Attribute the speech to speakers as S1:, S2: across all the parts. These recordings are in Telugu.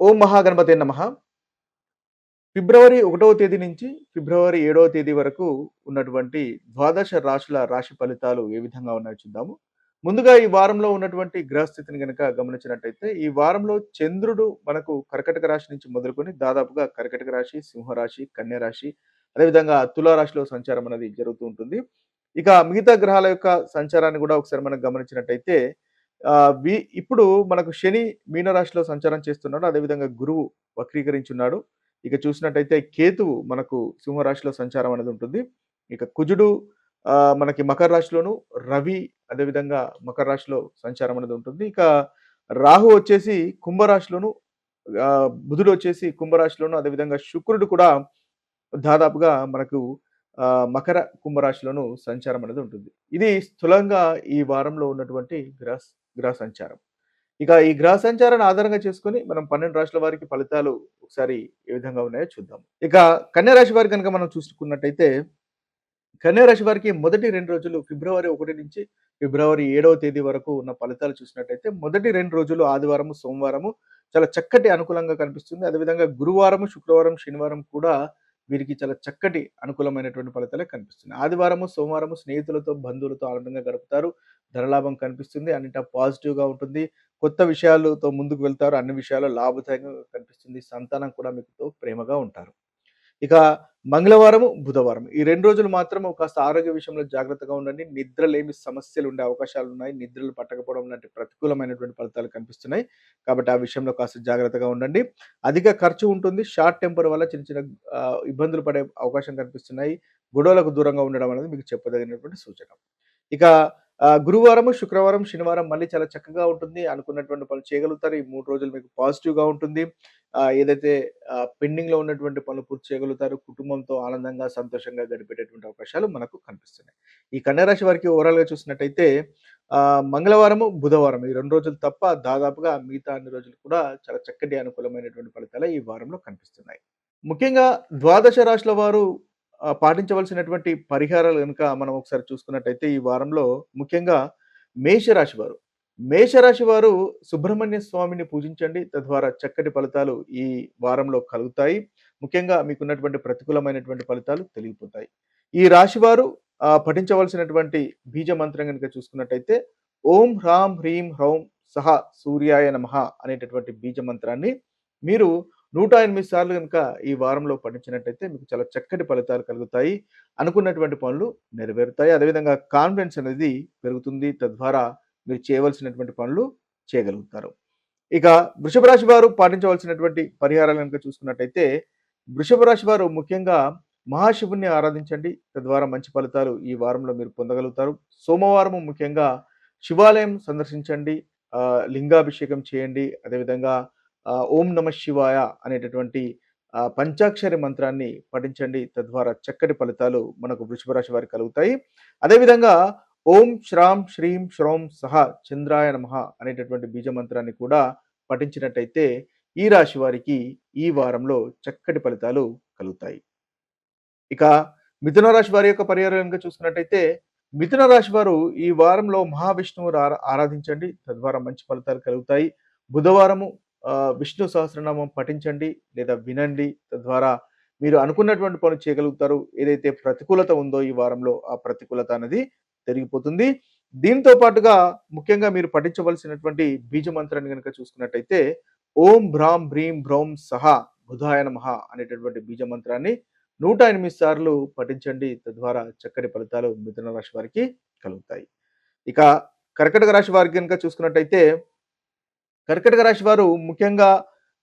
S1: ఓం మహాగణపతే నమ. ఫిబ్రవరి ఒకటవ తేదీ నుంచి ఫిబ్రవరి ఏడవ తేదీ వరకు ఉన్నటువంటి ద్వాదశ రాశుల రాశి ఫలితాలు ఏ విధంగా ఉన్నాయో చూద్దాము. ముందుగా ఈ వారంలో ఉన్నటువంటి గ్రహస్థితిని కనుక గమనించినట్టయితే ఈ వారంలో చంద్రుడు మనకు కర్కటక రాశి నుంచి మొదలుకొని దాదాపుగా కర్కటక రాశి సింహరాశి కన్య రాశి అదేవిధంగా తులారాశిలో సంచారం అనేది జరుగుతూ ఉంటుంది. ఇక మిగతా గ్రహాల యొక్క సంచారాన్ని కూడా ఒకసారి మనం గమనించినట్టయితే ఇప్పుడు మనకు శని మీనరాశిలో సంచారం చేస్తున్నాడు. అదేవిధంగా గురువు వక్రీకరించున్నాడు. ఇక చూసినట్టయితే కేతువు మనకు సింహరాశిలో సంచారం అనేది ఉంటుంది. ఇక కుజుడు మనకి మకర రాశిలోను రవి అదేవిధంగా మకర రాశిలో సంచారం అనేది ఉంటుంది. ఇక రాహు వచ్చేసి కుంభరాశిలోను బుధుడు వచ్చేసి కుంభరాశిలోను అదేవిధంగా శుక్రుడు కూడా దాదాపుగా మనకు మకర కుంభరాశిలోను సంచారం అనేది ఉంటుంది. ఇది స్థూలంగా ఈ వారంలో ఉన్నటువంటి గ్రహ గ్రహ సంచారం. ఇక ఈ గ్రహ సంచారాన్ని ఆధారంగా చేసుకుని మనం పన్నెండు రాశుల వారికి ఫలితాలు ఒకసారి ఏ విధంగా ఉన్నాయో చూద్దాం. ఇక కన్యా రాశి వారి కనుక మనం చూసుకున్నట్టయితే కన్యా రాశి వారికి మొదటి రెండు రోజులు ఫిబ్రవరి ఒకటి నుంచి ఫిబ్రవరి ఏడవ తేదీ వరకు ఉన్న ఫలితాలు చూసినట్టయితే మొదటి రెండు రోజులు ఆదివారము సోమవారము చాలా చక్కటి అనుకూలంగా కనిపిస్తుంది. అదేవిధంగా గురువారం శుక్రవారం శనివారం కూడా వీరికి చాలా చక్కటి అనుకూలమైనటువంటి ఫలితాలే కనిపిస్తున్నాయి. ఆదివారము సోమవారము స్నేహితులతో బంధువులతో ఆనందంగా గడుపుతారు. ధనలాభం కనిపిస్తుంది. అన్నింటా పాజిటివ్గా ఉంటుంది. కొత్త విషయాలతో ముందుకు వెళ్తారు. అన్ని విషయాల్లో లాభదాయకంగా కనిపిస్తుంది. సంతానం కూడా మీకుతో ప్రేమగా ఉంటారు. ఇక మంగళవారము బుధవారం ఈ రెండు రోజులు మాత్రం కాస్త ఆరోగ్య విషయంలో జాగ్రత్తగా ఉండండి. నిద్రలేమి సమస్యలు ఉండే అవకాశాలు ఉన్నాయి. నిద్రలు పట్టకపోవడం లాంటి ప్రతికూలమైనటువంటి ఫలితాలు కనిపిస్తున్నాయి. కాబట్టి ఆ విషయంలో కాస్త జాగ్రత్తగా ఉండండి. అధిక ఖర్చు ఉంటుంది. షార్ట్ టెంపర్ వల్ల చిన్న చిన్న ఇబ్బందులు పడే అవకాశం కనిపిస్తున్నాయి. గొడవలకు దూరంగా ఉండడం అనేది మీకు చెప్పదగినటువంటి సూచన. ఇక గురువారం శుక్రవారం శనివారం మళ్ళీ చాలా చక్కగా ఉంటుంది. అనుకున్నటువంటి పనులు చేయగలుగుతారు. ఈ మూడు రోజులు మీకు పాజిటివ్గా ఉంటుంది. ఏదైతే పెండింగ్లో ఉన్నటువంటి పనులు పూర్తి చేయగలుగుతారు కుటుంబంతో ఆనందంగా సంతోషంగా గడిపేటటువంటి అవకాశాలు మనకు కనిపిస్తున్నాయి. ఈ కన్యారాశి వారికి ఓవరాల్గా చూసినట్టయితే మంగళవారము బుధవారం ఈ రెండు రోజులు తప్ప దాదాపుగా మిగతా అన్ని రోజులు కూడా చాలా చక్కటి అనుకూలమైనటువంటి ఫలితాలు ఈ వారంలో కనిపిస్తున్నాయి. ముఖ్యంగా ద్వాదశ రాశుల వారు పాటించవలసినటువంటి పరిహారాలు కనుక మనం ఒకసారి చూసుకున్నట్టయితే ఈ వారంలో ముఖ్యంగా మేషరాశి వారు మేషరాశి వారు సుబ్రహ్మణ్య స్వామిని పూజించండి. తద్వారా చక్కటి ఫలితాలు ఈ వారంలో కలుగుతాయి. ముఖ్యంగా మీకున్నటువంటి ప్రతికూలమైనటువంటి ఫలితాలు తెలిగిపోతాయి. ఈ రాశి వారు పఠించవలసినటువంటి బీజ మంత్రం కనుక చూసుకున్నట్టయితే ఓం హ్రాం హ్రీం హ్రౌం సహ సూర్యాయ నమ అనేటటువంటి బీజ మంత్రాన్ని మీరు నూట ఎనిమిది సార్లు కనుక ఈ వారంలో పండించినట్టయితే మీకు చాలా చక్కటి ఫలితాలు కలుగుతాయి. అనుకున్నటువంటి పనులు నెరవేరుతాయి. అదేవిధంగా కాన్ఫిడెన్స్ అనేది పెరుగుతుంది. తద్వారా మీరు చేయవలసినటువంటి పనులు చేయగలుగుతారు. ఇక వృషభ రాశి వారు పాటించవలసినటువంటి పరిహారాలు కనుక చూసుకున్నట్టయితే వృషభ రాశి వారు ముఖ్యంగా మహాశివుణ్ణి ఆరాధించండి. తద్వారా మంచి ఫలితాలు ఈ వారంలో మీరు పొందగలుగుతారు. సోమవారం ముఖ్యంగా శివాలయం సందర్శించండి. లింగాభిషేకం చేయండి. అదేవిధంగా ఓం నమ శివాయ అనేటటువంటి పంచాక్షరి మంత్రాన్ని పఠించండి. తద్వారా చక్కటి ఫలితాలు మనకు వృషభ రాశి వారికి కలుగుతాయి. అదేవిధంగా ఓం శ్రాం శ్రీం శ్రోం సహ చంద్రాయ నమః అనేటటువంటి బీజ మంత్రాన్ని కూడా పఠించినట్టయితే ఈ రాశి వారికి ఈ వారంలో చక్కటి ఫలితాలు కలుగుతాయి. ఇక మిథున రాశి వారి యొక్క పరిహారం కనుక చూసుకున్నట్టయితే మిథున రాశి వారు ఈ వారంలో మహావిష్ణువు ఆరాధించండి. తద్వారా మంచి ఫలితాలు కలుగుతాయి. బుధవారము విష్ణు సహస్రనామం పఠించండి లేదా వినండి. తద్వారా మీరు అనుకున్నటువంటి పనులు చేయగలుగుతారు. ఏదైతే ప్రతికూలత ఉందో ఈ వారంలో ఆ ప్రతికూలత అనేది జరిగిపోతుంది దీంతో పాటుగా ముఖ్యంగా మీరు పఠించవలసినటువంటి బీజ మంత్రాన్ని కనుక చూసుకున్నట్టయితే ఓం భ్రాం భ్రీం భ్రౌం సహా బుధాయ నమః అనేటటువంటి బీజ మంత్రాన్ని నూట ఎనిమిది సార్లు పఠించండి. తద్వారా చక్కటి ఫలితాలు మిథున రాశి వారికి కలుగుతాయి. ఇక కర్కటక రాశి వారికి కనుక చూసుకున్నట్టయితే కర్కటక రాశి వారు ముఖ్యంగా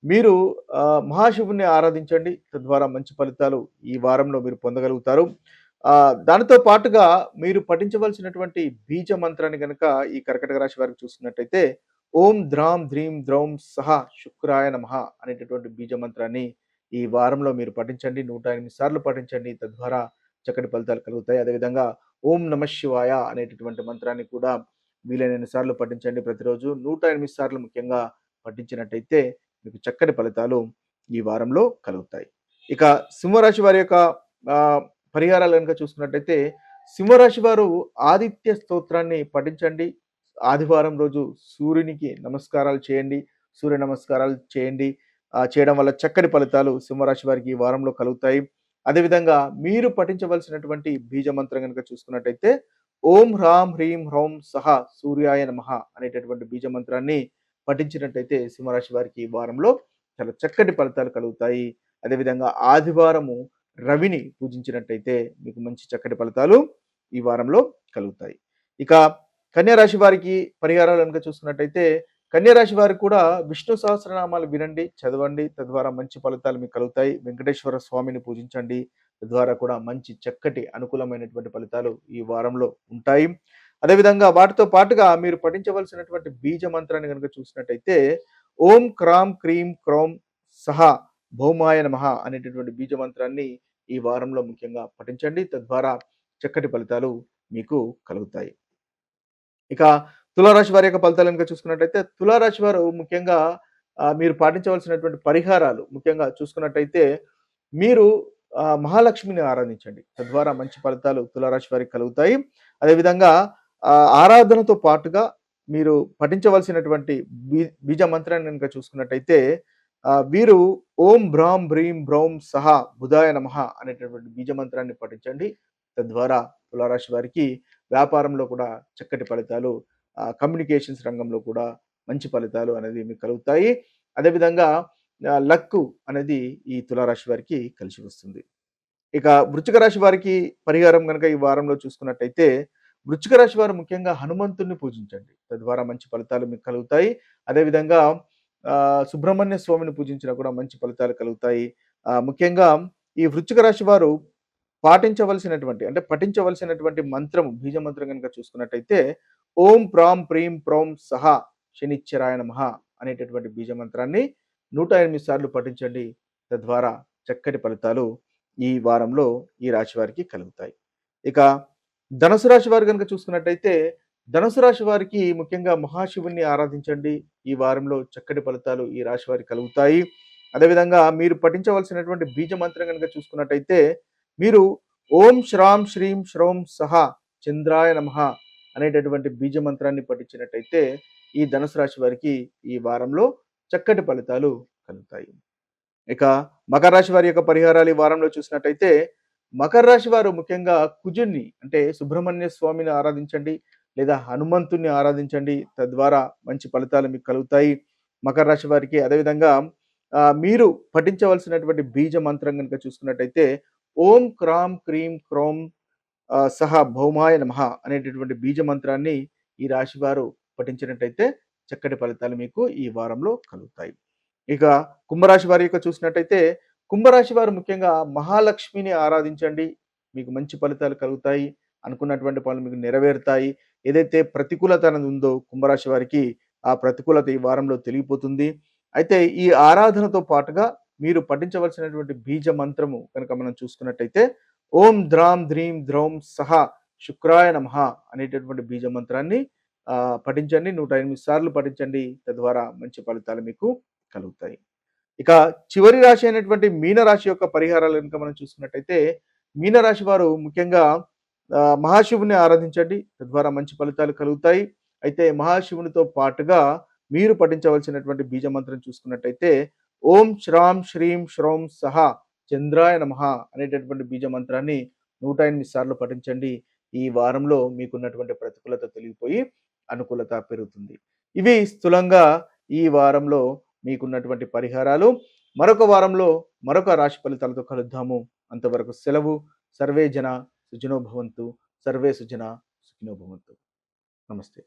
S1: మీరు ఆ, మహాశివుని ఆరాధించండి. తద్వారా మంచి ఫలితాలు ఈ వారంలో మీరు పొందగలుగుతారు. దానితో పాటుగా మీరు పఠించవలసినటువంటి బీజ మంత్రాన్ని కనుక ఈ కర్కటక రాశి వారికి చూసుకున్నట్టయితే ఓం ద్రాం ధ్రీం ద్రౌం సహ శుక్రాయ నమః అనేటటువంటి బీజ మంత్రాన్ని ఈ వారంలో మీరు పఠించండి. నూట ఎనిమిది సార్లు పఠించండి. తద్వారా చక్కటి ఫలితాలు కలుగుతాయి. అదేవిధంగా ఓం నమ శివాయ అనేటటువంటి మంత్రాన్ని కూడా వీలైన సార్లు పఠించండి. ప్రతిరోజు నూట ఎనిమిది సార్లు ముఖ్యంగా పఠించినట్టయితే మీకు చక్కటి ఫలితాలు ఈ వారంలో కలుగుతాయి. ఇక సింహరాశి వారి యొక్క పరిహారాలు కనుక చూసుకున్నట్టయితే సింహరాశి వారు ఆదిత్య స్తోత్రాన్ని పఠించండి. ఆదివారం రోజు సూర్యునికి నమస్కారాలు చేయండి. సూర్య నమస్కారాలు చేయండి. చేయడం వల్ల చక్కటి ఫలితాలు సింహరాశి వారికి ఈ వారంలో కలుగుతాయి. అదేవిధంగా మీరు పఠించవలసినటువంటి బీజ మంత్రం గనుక చూసుకున్నట్టయితే ఓం హ్రాం హ్రీం హ్రౌం సహా సూర్యాయ నమః అనేటటువంటి బీజ మంత్రాన్ని పఠించినట్టయితే సింహరాశి వారికి ఈ వారంలో చాలా చక్కటి ఫలితాలు కలుగుతాయి. అదేవిధంగా ఆదివారము రవిని పూజించినట్టయితే మీకు మంచి చక్కటి ఫలితాలు ఈ వారంలో కలుగుతాయి. ఇక కన్యారాశి వారికి పరిహారాలు కనుక చూసుకున్నట్టయితే కన్యారాశి వారికి కూడా విష్ణు సహస్రనామాలు వినండి, చదవండి. తద్వారా మంచి ఫలితాలు మీకు కలుగుతాయి. వెంకటేశ్వర స్వామిని పూజించండి. తద్వారా కూడా మంచి చక్కటి అనుకూలమైనటువంటి ఫలితాలు ఈ వారంలో ఉంటాయి. అదేవిధంగా వాటితో పాటుగా మీరు పఠించవలసినటువంటి బీజ మంత్రాన్ని కనుక చూసినట్టయితే ఓం క్రాం క్రీం క్రౌం సహా భౌమాయ నమః అనేటటువంటి బీజ మంత్రాన్ని ఈ వారంలో ముఖ్యంగా పఠించండి. తద్వారా చక్కటి ఫలితాలు మీకు కలుగుతాయి. ఇక తులారాశి వారి యొక్క ఫలితాలు కనుక చూసుకున్నట్టయితే తులారాశి వారు ముఖ్యంగా మీరు పాటించవలసినటువంటి పరిహారాలు ముఖ్యంగా చూసుకున్నట్టయితే మీరు మహాలక్ష్మిని ఆరాధించండి. తద్వారా మంచి ఫలితాలు తులారాశి వారికి కలుగుతాయి. అదేవిధంగా ఆరాధనతో పాటుగా మీరు పఠించవలసినటువంటి బీ బీజ మంత్రాన్ని గనుక చూసుకున్నట్టయితే వీరు ఓం భ్రాం భ్రీం భ్రౌం సహా బుధాయ నమః అనేటటువంటి బీజ మంత్రాన్ని పఠించండి. తద్వారా తులారాశి వారికి వ్యాపారంలో కూడా చక్కటి ఫలితాలు కమ్యూనికేషన్స్ రంగంలో కూడా మంచి ఫలితాలు అనేది మీకు కలుగుతాయి. అదేవిధంగా లక్కు అనేది ఈ తులారాశి వారికి కలిసి వస్తుంది. ఇక వృచ్చిక రాశి వారికి పరిహారం కనుక ఈ వారంలో చూసుకున్నట్టయితే వృచ్చిక రాశి వారు ముఖ్యంగా హనుమంతుడిని పూజించండి. తద్వారా మంచి ఫలితాలు మీకు కలుగుతాయి. అదేవిధంగా సుబ్రహ్మణ్య స్వామిని పూజించినా కూడా మంచి ఫలితాలు కలుగుతాయి. ముఖ్యంగా ఈ వృచ్చిక రాశి వారు పాటించవలసినటువంటి అంటే పఠించవలసినటువంటి మంత్రం బీజ మంత్రం గనుక చూసుకున్నట్టయితే ఓం ప్రాం ప్రీం ప్రౌం సహా శనిచ్చరాయ నమః అనేటటువంటి బీజ మంత్రాన్ని 108 సార్లు పఠించండి. తద్వారా చక్కటి ఫలితాలు ఈ వారంలో ఈ రాశి వారికి కలుగుతాయి. ఇక ధనుసు రాశి వారు గనుక చూసుకున్నట్టయితే ధనుసు రాశి వారికి ముఖ్యంగా మహాశివుణ్ణి ఆరాధించండి. ఈ వారంలో చక్కటి ఫలితాలు ఈ రాశి వారికి కలుగుతాయి. అదేవిధంగా మీరు పఠించవలసినటువంటి బీజ మంత్రం గనుక చూసుకున్నట్టయితే మీరు ఓం శ్రాం శ్రీం శ్రోం సహా చంద్రాయ నమః అనేటటువంటి బీజ మంత్రాన్ని పఠించినట్టయితే ఈ ధనుసు రాశి వారికి ఈ వారంలో చక్కటి ఫలితాలు కలుగుతాయి. ఇక మకర రాశి వారి యొక్క పరిహారాలు ఈ వారంలో చూసినట్టయితే మకర రాశి వారు ముఖ్యంగా కుజుణ్ణి అంటే సుబ్రహ్మణ్య స్వామిని ఆరాధించండి. లేదా హనుమంతుణ్ణి ఆరాధించండి. తద్వారా మంచి ఫలితాలు మీకు కలుగుతాయి. మకర రాశి వారికి అదేవిధంగా మీరు పఠించవలసినటువంటి బీజ మంత్రం గనుక చూసుకున్నట్టయితే ఓం క్రాం క్రీం క్రోం సహా భౌమాయ నమ అనేటటువంటి బీజ మంత్రాన్ని ఈ రాశి వారు పఠించినట్టయితే చక్కటి ఫలితాలు మీకు ఈ వారంలో కలుగుతాయి. ఇక కుంభరాశి వారి యొక్క చూసినట్టయితే కుంభరాశి వారు ముఖ్యంగా మహాలక్ష్మిని ఆరాధించండి. మీకు మంచి ఫలితాలు కలుగుతాయి. అనుకున్నటువంటి పనులు మీకు నెరవేరుతాయి. ఏదైతే ప్రతికూలత అనేది ఉందో కుంభరాశి వారికి ఆ ప్రతికూలత ఈ వారంలో తెలిగిపోతుంది అయితే ఈ ఆరాధనతో పాటుగా మీరు పఠించవలసినటువంటి బీజ మంత్రము కనుక మనం చూసుకున్నట్టయితే ఓం ద్రాం ద్రీం ద్రౌం సహా శుక్రాయ నమ అనేటటువంటి బీజ మంత్రాన్ని పఠించండి పఠించండి. 108 సార్లు పఠించండి. తద్వారా మంచి ఫలితాలు మీకు కలుగుతాయి. ఇక చివరి రాశి అయినటువంటి మీనరాశి యొక్క పరిహారాలు కనుక మనం చూసుకున్నట్టయితే మీనరాశి వారు ముఖ్యంగా మహాశివుని ఆరాధించండి. తద్వారా మంచి ఫలితాలు కలుగుతాయి. అయితే మహాశివునితో పాటుగా మీరు పఠించవలసినటువంటి బీజ మంత్రం చూసుకున్నట్టయితే ఓం శ్రాం శ్రీం శ్రోం సహా చంద్రాయ నమ అనేటటువంటి బీజ మంత్రాన్ని 108 సార్లు పఠించండి. ఈ వారంలో మీకున్నటువంటి ప్రతికూలత తొలగిపోయి అనుకూలత పెరుగుతుంది. ఇవి స్థూలంగా ఈ వారంలో మీకున్నటువంటి పరిహారాలు. మరొక వారంలో మరొక రాశి ఫలితాలతో కలుద్దాము. అంతవరకు సెలవు. సర్వే జన సుజనోభవంతు సర్వే సుజన సుఖినోభవంతు నమస్తే.